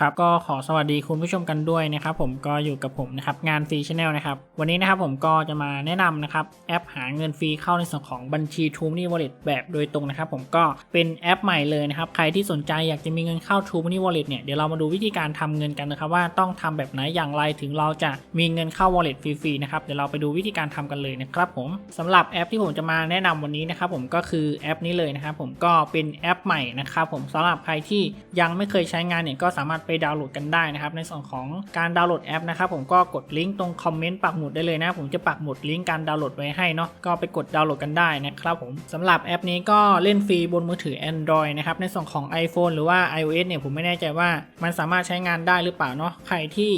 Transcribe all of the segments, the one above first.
ครับก็ขอสวัสดีคุณผู้ชมกันด้วยนะครับผมก็อยู่กับผมนะครับงานฟรีชาแนลนะครับวันนี้นะครับผมก็จะมาแนะนำนะครับแอปหาเงินฟรีเข้าในส่วนของบัญชี t r u e Money Wallet แบบโดยตรงนะครับผมก็เป็นแอปใหม่เลยนะครับใครที่สนใจอยากจะมีเงินเข้า t r u e Money Wallet เนี่ยเดี๋ยวเรามาดูวิธีการทำเงินกันนะครับว่าต้องทำแบบไหนอย่างไรถึงเราจะมีเงินเข้า Wallet ฟรีๆนะครับเดี๋ยวเราไปดูวิธีการทำกันเลยนะครับผมสำหรับแอปที่ผมจะมาแนะนำวันนี้นะครับผมก็คือแอปนี้เลยนะครับผมก็เป็นแอปใหม่นะครับผมสำหรับใครที่ยังไม่เคยใช้งานเนี่ยก็สามารถไปดาวน์โหลดกันได้นะครับ ในส่วนของการดาวน์โหลดแอปนะครับผมก็กดลิงก์ตรงคอมเมนต์ปักหมุดได้เลยนะ ผมจะปักหมุดลิงก์การดาวน์โหลดไว้ให้เนาะก็ไปกดดาวน์โหลดกันได้นะครับผมสำหรับแอปนี้ก็เล่นฟรีบนมือถือ Android นะครับในส่วนของ iPhone หรือว่า iOS เนี่ยผมไม่แน่ใจว่ามันสามารถใช้งานได้หรือเปล่าเนาะใครที่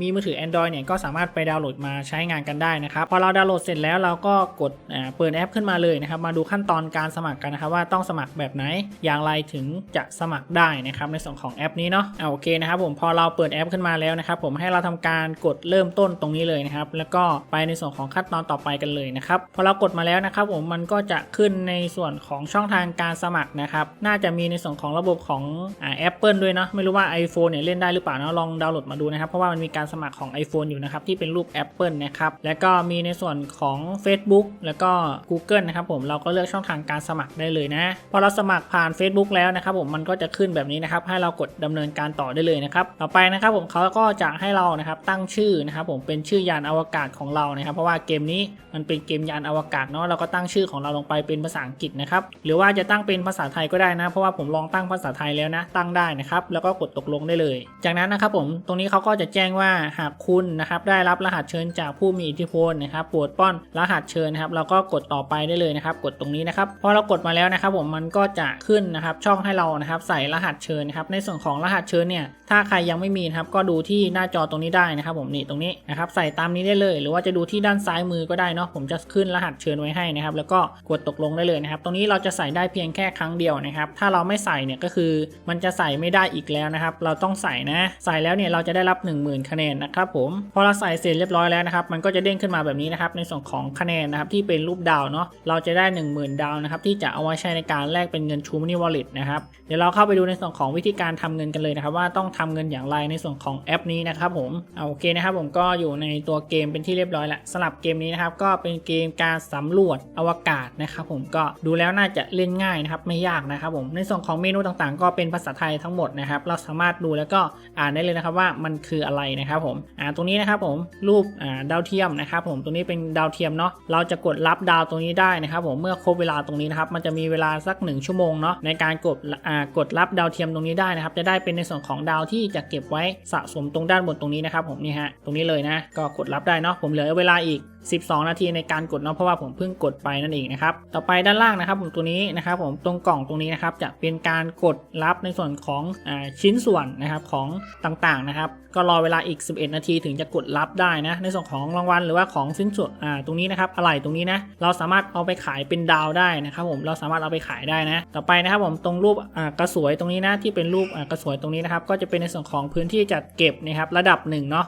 มีมือถือ Android เนี่ยก็สามารถไปดาวน์โหลดมาใช้งานกันได้นะครับพอเราดาวน์โหลดเสร็จแล้วเราก็กดเปิดแอปขึ้นมาเลยนะครับมาดูขั้นตอนการสมัครกันนะครับว่าต้องสมัครแบบไหนอย่างไรถึงจะสมัครได้นะครับในส่วนของแอปนี้เนาะอ่าโอเคนะครับผมพอเราเปิดแอปขึ้นมาแล้วนะครับผมให้เราทำการกดเริ่มต้นตรงนี้เลยนะครับแล้วก็ไปในส่วนของขั้นตอนต่อไปกันเลยนะครับพอเรากดมาแล้วนะครับผมมันก็จะขึ้นในส่วนของช่องทางการสมัครนะครับน่าจะมีในส่วนของระบบของแอ่า Apple ด้วยเนาะไม่รู้ว่า iPhone เนี่ยเล่นได้หรือเปล่านะลองดาวน์โหลดมาดูนะครับเพราะว่ามันมีการสมัครของ iPhone อยู่นะครับที่เป็นรูป Apple นะครับแล้วก็มีในส่วนของ Facebook แล้วก็ Google นะครับผมเราก็เลือกช่องทางการสมัครได้เลยนะพอเราสมัครผ่าน Facebook แล้วนะครับผมมันก็จะขึ้นแบบนี้นะครับให้เรากดดำเนินการต่อได้เลยนะครับ ต่อไปนะครับผมเขาก็จะให้เรานะครับตั้งชื่อนะครับผมเป็นชื่อยานอวกาศของเรานะครับ เพราะว่าเกมนี้มันเป็นเกมยานอวกาศเนาะเราก็ตั้งชื่อของเราลงไปเป็นภาษาอังกฤษนะครับหรือว่าจะตั้งเป็นภาษาไทยก็ได้นะ เพราะว่าผมลองตั้งภาษาไทยแล้วนะตั้งได้นะครับแล้วก็กดตกลงได้เลย จากนั้นนะครับผมตรงนี้เขาก็จะแจ้งว่าหากคุณนะครับได้รับรหัสเชิญจากผู้มีอิทธิพลนะครับโปรดป้อนรหัสเชิญนะครับเราก็กดต่อไปได้เลยนะครับ กดตรงนี้นะครับพอเรากดมาแล้วนะครับผมมันก็จะขึ้นนะครับช่องให้เรานะครับใส่รหัสเชิญนะครับในส่วนของรหัสเชิญเนี่ยถ้าใครยังไม่มีนะครับก็ดูที่หน้าจอตรงนี้ได้นะครับผมนี่ตรงนี้นะครับใส่ตามนี้ได้เลย หรือว่าจะดูที่ด้านซ้ายมือก็ได้เนาะผมจะขึ้นรหัสเชิญไว้ให้นะครับแล้วก็กดตกลงได้เลยนะครับตรงนี้เราจะใส่ได้เพียงแค่ครั้งเดียวนะครับถ้าเราไม่ใส่เนี่ยก็คือมันจะใส่ไม่ได้อีกแล้วนะครับเราต้องใส่นะใส่แล้วเนี่ยเราจะได้รับ 10,000 คะแนนนะครับผมพอเราใส่เสร็จเรียบร้อยแล้วนะครับมันก็จะเด้งขึ้นมาแบบนี้นะครับในส่วนของคะแนนนะครับที่เป็นรูปดาวเนาะเราจะได้ 10,000 ดาวนะครับที่จะเอาไว้ใช้ในการแลกเป็นเงิน True Money Wallet นะครับเดี๋ยวเราเข้าไปดูในส่วนของวิธีการทำเงินกันเลยนะครับว่าต้องทำเงินอย่างไรในส่วนของแอปนี้นะครับผมเอาโอเคนะครับผมก็อยู่ในตัวเกมเป็นที่เรียบร้อยแล้วสำหรับเกมนี้นะครับก็เป็นเกมการสำรวจอวกาศนะครับผมก็ดูแล้วน่าจะเล่นง่ายนะครับไม่ยากนะครับผมในส่วนของเมนูต่างๆ ก็เป็นภาษาไทยทั้งหมดนะครับเราสามารถดูแล้วก็อ่านได้เลยนะครับว่ามันคืออะไรนะครับผมอ่าตรงนี้นะครับผมรูปอ่าดาวเทียมนะครับผมตรงนี้เป็นดาวเทียมเนาะเราจะกดรับดาวตรงนี้ได้นะครับผมเมื่อครบเวลาตรงนี้นะครับมันจะมีเวลาสัก 1 ชั่วโมงเนาะในการกดอ่ากดรับดาวเทียมตรงนี้ได้นะครับจะได้เป็นในส่วนของดาวที่จะเก็บไว้สะสมตรงด้านบนตรงนี้นะครับผมนี่ฮะตรงนี้เลยนะก็กดรับได้เนาะผมเหลือเวลาอีก12 นาทีในการกดเนาะเพราะว่าผมเพิ่งกดไปนั่นเองนะครับต่อไปด้านล่างนะครับ ผมตัวนี้นะครับ ผมตรงกล่องตรงนี้นะครับจะเป็นการกดรับในส่วนของอชิ้นส่วนนะครับของต่างๆนะครับ ก็รอเวลาอีก 11 นาทีถึงจะกดรับได้นะในส่วนของรางวัลหรือว่าของชิ้นส่วนตรงนี้นะครับอะไรตรงนี้นะเราสามารถเอาไปขายเป็นดาวได้นะครับ ผมเราสามารถเอาไปขายได้นะ ต่อไปนะครับ ผมตรงรูปกระสวยตรงนี้นะที่เป็นรูปกระสวยตรงนี้นะครับ ก็จะเป็นในส่วนของพื้นที่จัดเก็บนะครับ ระดับหนึ่งเนาะ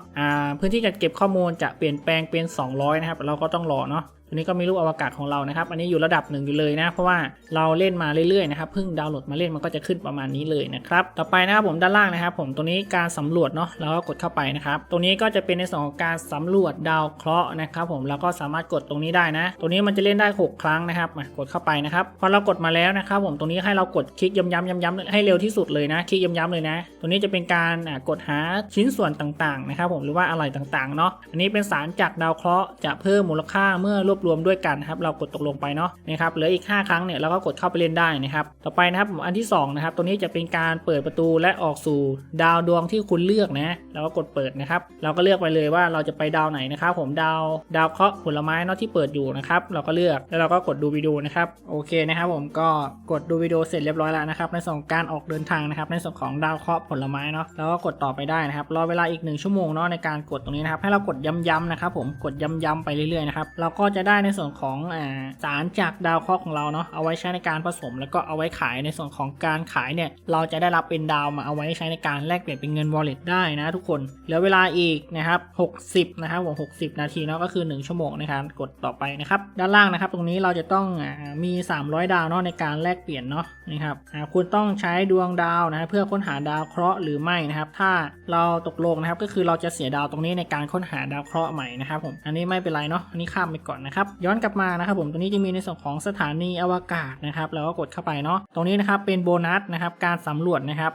พื้นที่จัดเก็บข้อมูลจะเปลี่ยนแปลงเป็น 200นะครับเราก็ต้องรอเนาะ ตัวนี้ก็มีรูปอวกาศของเรานะครับ อันนี้อยู่ระดับหนึ่งอยู่เลยนะ เพราะว่าเราเล่นมาเรื่อยๆนะครับ เพิ่งดาวน์โหลดมาเล่นมันก็จะขึ้นประมาณนี้เลยนะครับ ต่อไปนะครับผมด้านล่างนะครับ ผมตัวนี้การสำรวจเนาะเราก็กดเข้าไปนะครับ ตรงนี้ก็จะเป็นในส่วนของการสำรวจดาวเคราะห์นะครับ ผมเราก็สามารถกดตรงนี้ได้นะ ตัวนี้มันจะเล่นได้ 6 ครั้งนะครับมากดเข้าไปนะครับ พอเรากดมาแล้วนะครับ ผม ตรงนี้ให้เรากดคลิกย้ำๆย้ำๆให้เร็วที่สุดเลยนะ คลิกย้ำๆเลยนะ ตัวนี้จะเป็นการกดหาชิ้นส่วนต่างๆนะครับ ผม หรือว่าอะไรต่างๆเนาะ อันนี้เป็นสารจากดาวเคราะห์จะเพิ่มมูลค่าเมื่อรวบรวมด้วยกันนะครับเรากดตกลงไปเนาะนะครับเหลืออีก 5 ครั้งเนี่ยเราก็กดเข้าไปเล่นได้นะครับต่อไปนะครับอันที่2นะครับตัวนี้จะเป็นการเปิดประตูและออกสู่ดาวดวงที่คุณเลือกนะเราก็กดเปิดนะครับเราก็เลือกไปเลยว่าเราจะไปดาวไหนนะครับผมดาวดาวเคราะห์ผลไม้เนาะที่เปิดอยู่นะครับเราก็เลือกแล้วเราก็กดดูวิดีโอนะครับโอเคนะครับผมก็กดดูวิดีโอเสร็จเรียบร้อยแล้วนะครับในส่วนการออกเดินทางนะครับในส่วนของดาวเคราะห์ผลไม้เนาะเราก็กดต่อไปได้นะครับรอเวลาอีก 1 ชั่วโมงเนาะในการกดตรงนี้นะครับให้เรากดย้ำๆนะครับผมกดย้ำๆไปเรื่อยๆนะครับเราก็จะได้ได้ในส่วนของอสารจากดาวเคราะห์ของเราเนาะเอาไว้ใช้ในการผสม แล้วก็เอาไว้ขายในส่วนของการขายเนี่ยเราจะได้รับเป็นดาวมาเอาไว้ใช้ในการแลกเปลี่ยนเป็นเงิน wallet ได้นะทุกคนเหลือเวลาอีกนะครับ60นะครับผม60 นาทีเนาะก็คือ 1 ชั่วโมงในการกดต่อไปนะครับด้านล่างนะครับตรงนี้เราจะต้องอามี 300 ดาวเนาะในการแลกเปลี่ยนเนาะนะครับคุณต้องใช้ดวงดาวนะเพื่อค้นหาดาวเคราะห์หรือไม่นะครับ ถ้าเราตกลงนะครับก็คือเราจะเสียดาวตรงนี้ในการค้นหาดาวเคราะห์ใหม่นะครับผมอันนี้ไม่เป็นไรเนาะอันนี้ข้ามไปก่อนนะครับย้อนกลับมานะครับผมตรงนี้จะมีในส่วนของสถานีอวกาศนะครับเราก็กดเข้าไปเนาะตรงนี้นะครับเป็นโบนัสนะครับการสำรวจนะครับ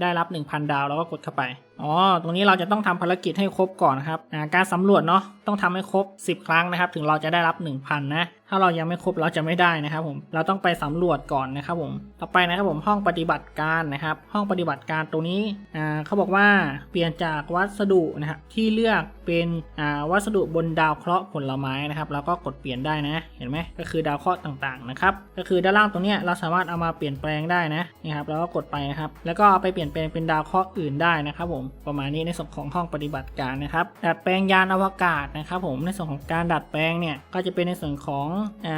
ได้รับ 1,000 ดาวแล้วก็กดเข้าไป อ๋อ ตรงนี้เราจะต้องทำภารกิจให้ครบก่อนนะครับการสำรวจเนาะต้องทำให้ครบ 10 ครั้งนะครับ ถึงเราจะได้รับ 1,000 นะ ถ้าเรายังไม่ครบเราจะไม่ได้นะครับผม เราต้องไปสำรวจก่อนนะครับผม ต่อไปนะครับผมห้องปฏิบัติการนะครับ ห้องปฏิบัติการตรงนี้เขาบอกว่าเปลี่ยนจากวัสดุนะครับที่เลือกเป็นวัสดุบนดาวเคราะห์ผลไม้นะครับเราก็กดเปลี่ยนได้นะ เห็นไหมก็คือดาวเคราะห์ต่างๆนะครับ ก็คือด้านล่างตรงนี้เราสามารถเอามาเปลี่ยนแปลงได้นะนี่ครับ แล้วก็กดไปนะครับ แล้วก็เอาไปเปลี่ยนแปลงเป็นดาวเคราะห์อื่นได้นะครับผมประมาณนี้ในส่วนของห้องปฏิบัติการนะครับ ดัดแปลงยานอวกาศนะครับ ผมในส่วนของการดัดแปลงเนี่ยก็จะเป็นในส่วนของอ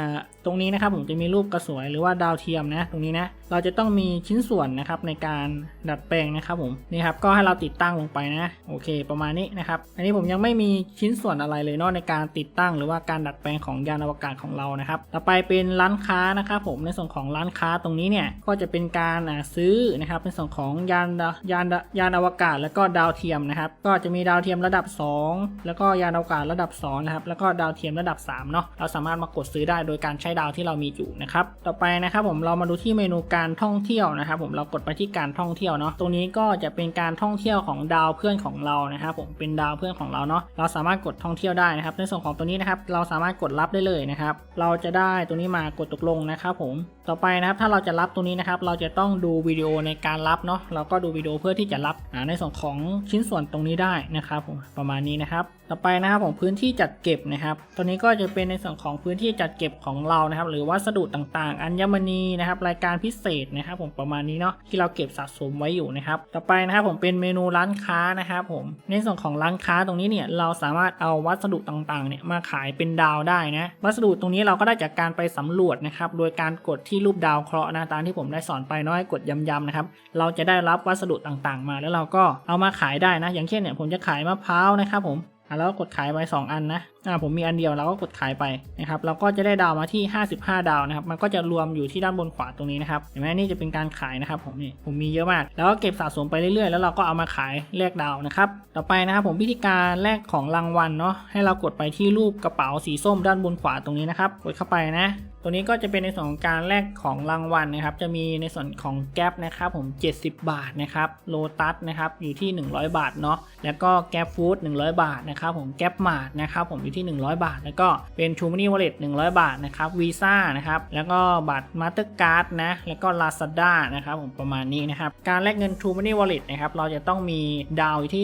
ตรงนี้นะครับผมจะมีรูปกระสวยหรือว่าดาวเทียมนะตรงนี้นะเราจะต้องมีชิ้นส่วนนะครับในการดัดแปลงนะครับผมนี่ครับก็ให้เราติดตั้งลงไปนะโอเค ประมาณนี้นะครับอันนี้ผมยังไม่มีชิ้นส่วนอะไรเลยนอกในการติดตั้ง หรือว่าการดัดแปลงของยานอวกาศของเรานะครับต่อไปเป็นร้านค้านะครับผมในส่วนของร้านค้าตรงนี้เนี่ยก็จะเป็นการซื้อนะครับในส่วนของยานยานยานอวกาศแล้วก็็ดาวเทียมนะครับ ก็จะมีดาวเทียมระดับ 2 แล้วก็ยานอวกาศระดับ2นะครับแล้วก็ดาวเทียมระดับ3เนาะเราสามารถมากดซื้อได้โดยการใช้ดาวที่เรามีอยู่นะครับต่อไปนะครับผมเรามาดูที่เมนูการท่องเที่ยวนะครับผมเรากดไปที่การท่องเที่ยวเนาะตรงนี้ก็จะเป็นการท่องเที่ยวของดาวเพื่อนของเรานะครับผมเป็นดาวเพื่อนของเราเนาะเราสามารถกดท่องเที่ยวได้นะครับ ในส่วนของตัวนี้นะครับเราสามารถกดรับได้เลยนะครับ เราจะได้ตัวนี้มากดตกลงนะครับผมต่อไปนะครับถ้าเราจะรับตัวนี้นะครับ เราจะต้องดูวิดีโอในการรับเนาะเราก็ดูวิดีโอเพื่อที่จะรับในส่วนของชิ้นส่วนตรงนี้ได้นะครับผมประมาณนี้นะครับ ต่อไปนะครับผมพื้นที่จัดเก็บนะครับ ตัวนี้ก็จะเป็นในส่วนของพื้นที่จัดเก็บของเรานะครับ หรือวัสดุต่างๆ อัญมณีนะครับ รายการพิเศษนะครับ ผมประมาณนี้เนาะที่เราเก็บสะสมไว้อยู่นะครับ ต่อไปนะครับผมเป็นเมนูร้านค้านะครับ ผมในส่วนของร้านค้าตรงนี้เนี่ยเราสามารถเอาวัสดุต่างๆเนี่ยมาขายเป็นดาวได้นะวัสดุตรงนี้เราก็ได้จากการไปสำรวจนะครับโดยการกดที่รูปดาวเคราะห์นะตามที่ผมได้สอนไปเน้อยกดย้ำๆนะครับเราจะได้รับวัสดุต่างๆ มาแล้วเราก็เอามาขายได้นะ อย่างเช่นเนี่ยผมจะขายมะพร้าวนะครับผมแล้วก็กดขายไป 2 อันนะอ่าผมมีอันเดียวเราก็กดขายไปนะครับเราก็จะได้ดาวมาที่ 55 ดาวนะครับมันก็จะรวมอยู่ที่ด้านบนขวาตรงนี้นะครับเห็นไหมนี่จะเป็นการขายนะครับผมนี่ผมมีเยอะมาก แล้วก็เก็บสะสมไปเรื่อยๆ แล้วเราก็เอามาขายแลกดาวนะครับต่อไปนะครับผมวิธีการแลกของรางวัลเนาะให้เรากดไปที่รูปกระเป๋าสีส้มด้านบนขวาตรงนี้นะครับกดเข้าไปนะตัวนี้ก็จะเป็นในส่วนของการแลกของรางวัลนะครับ จะมีในส่วนของแก๊ปนะครับผม 70 บาทนะครับโลตัสนะครับอยู่ที่ 100 บาทเนาะแล้วก็แก๊ปฟู้ด100 บาทนะครับผมแก๊ปมาร์ทนะครับผมอยู่ที่ 100 บาท แล้วก็เป็นทูมานี่วอลเล็ต100บาทนะครับวีซ่านะครับแล้วก็บัตรมาสเตอร์การ์ดนะแล้วก็ Lazada นะครับผมประมาณนี้นะครับการแลกเงิน True Money Wallet นะครับเราจะต้องมีดาวอยู่ที่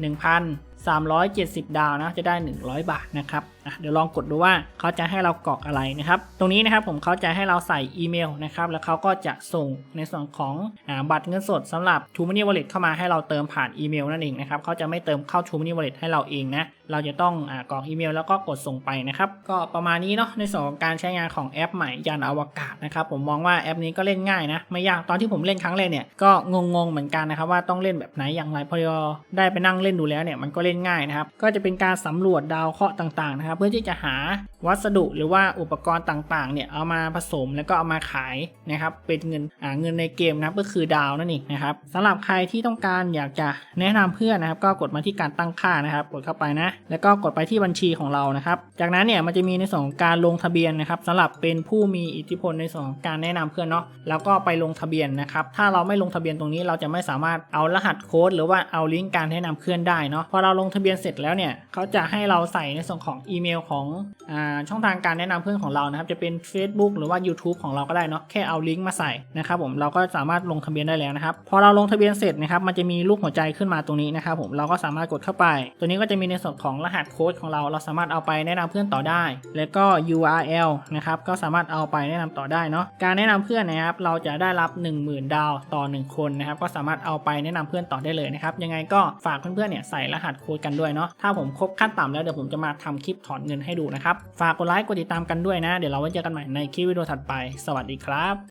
251,000 370 ดาวนะจะได้ 100 บาทนะครับเดี๋ยวลองกดดูว่าเขาจะให้เรากรอกอะไรนะครับ ตรงนี้นะครับผมเขาจะให้เราใส่อีเมลนะครับ แล้วเขาก็จะส่งในส่วนของอบัตรเงินสดสำหรับ t ู e Money Wallet เข้ามาให้เราเติมผ่านอีเมลนั่นเองนะครับเขาจะไม่เติมเข้า t ู e Money Wallet ให้เราเองนะ เราจะต้องอกรอกอีเมลแล้วก็กดส่งไปนะครับ ก็ประมาณนี้เนาะในส่วนของการใช้งานของแอปใหม่ยานอวกาศนะครับ ผมมองว่าแอปนี้ก็เล่นง่ายนะ ไม่ยาก ตอนที่ผมเล่นครั้งแรกเนี่ยก็งงๆเหมือนกันนะครับว่าต้องเล่นแบบไหนอย่างไรพอได้ไปนั่งเล่นดูแล้วเนี่ยมันก็เล่นง่ายนะครับ ก็จะเป็นการสำรวจดาวเคราะห์ต่างๆนะครับ เพื่อที่จะหาวัสดุหรือว่าอุปกรณ์ต่างๆเนี่ยเอามาผสมแล้วก็เอามาขายนะครับเป็นเงินอ่าเงินในเกมนะครับก็คือดาวนั่นเองนะครับสำหรับใครที่ต้องการอยากจะแนะนำเพื่อนนะครับ ก็กดมาที่การตั้งค่านะครับ กดเข้าไปนะ แล้วก็กดไปที่บัญชีของเรานะครับ จากนั้นเนี่ยมันจะมีในส่วนของการลงทะเบียนนะครับสำหรับเป็นผู้มีอิทธิพลในส่วนของการแนะนำเพื่อนเนาะแล้วก็ไปลงทะเบียนนะครับถ้าเราไม่ลงทะเบียนตรงนี้เราจะไม่สามารถเอารหัสโค้ดหรือว่าเอาลิงก์การแนะนำเพื่อนได้เนาะพอเราลงงทะเบียนเสร็จแล้วเนี่ยเขาจะให้เราใส่ในส่วนของอีเมลของอ่าช่องทางการแนะนำเพื่อนของเรานะครับ จะเป็น Facebook หรือว่า YouTube ของเราก็ได้เนาะแค่เอาลิงก์มาใส่นะครับผมเราก็สามารถลงทะเบียนได้แล้วนะครับพอเราลงทะเบียนเสร็จนะครับมันจะมีรูปหัวใจขึ้นมาตรงนี้นะครับผมเราก็สามารถกดเข้าไป ตัวนี้ก็จะมีในส่วนของรหัสโค้ดของเราเราสามารถเอาไปแนะนำเพื่อนต่อได้ แล้วก็ URL นะครับก็สามารถเอาไปแนะนำต่อได้เนาะการแนะนำเพื่อนนะครับเราจะได้รับ 10,000 ดาวต่อ 1 คนนะครับก็สามารถเอาไปแนะนำเพื่อนต่อได้เลยนะครับยังไงก็ฝากเพื่อนๆเนี่ยใส่รหัสโค้ดกันด้วยเนาะถ้าผมครบขั้นต่ำแล้วเดี๋ยวผมจะมาทำคลิปถอนเงินให้ดูนะครับฝากกดไลค์กดติดตามกันด้วยนะ เดี๋ยวเราไว้เจอกันใหม่ในคลิปวิดีโอถัดไป สวัสดีครับ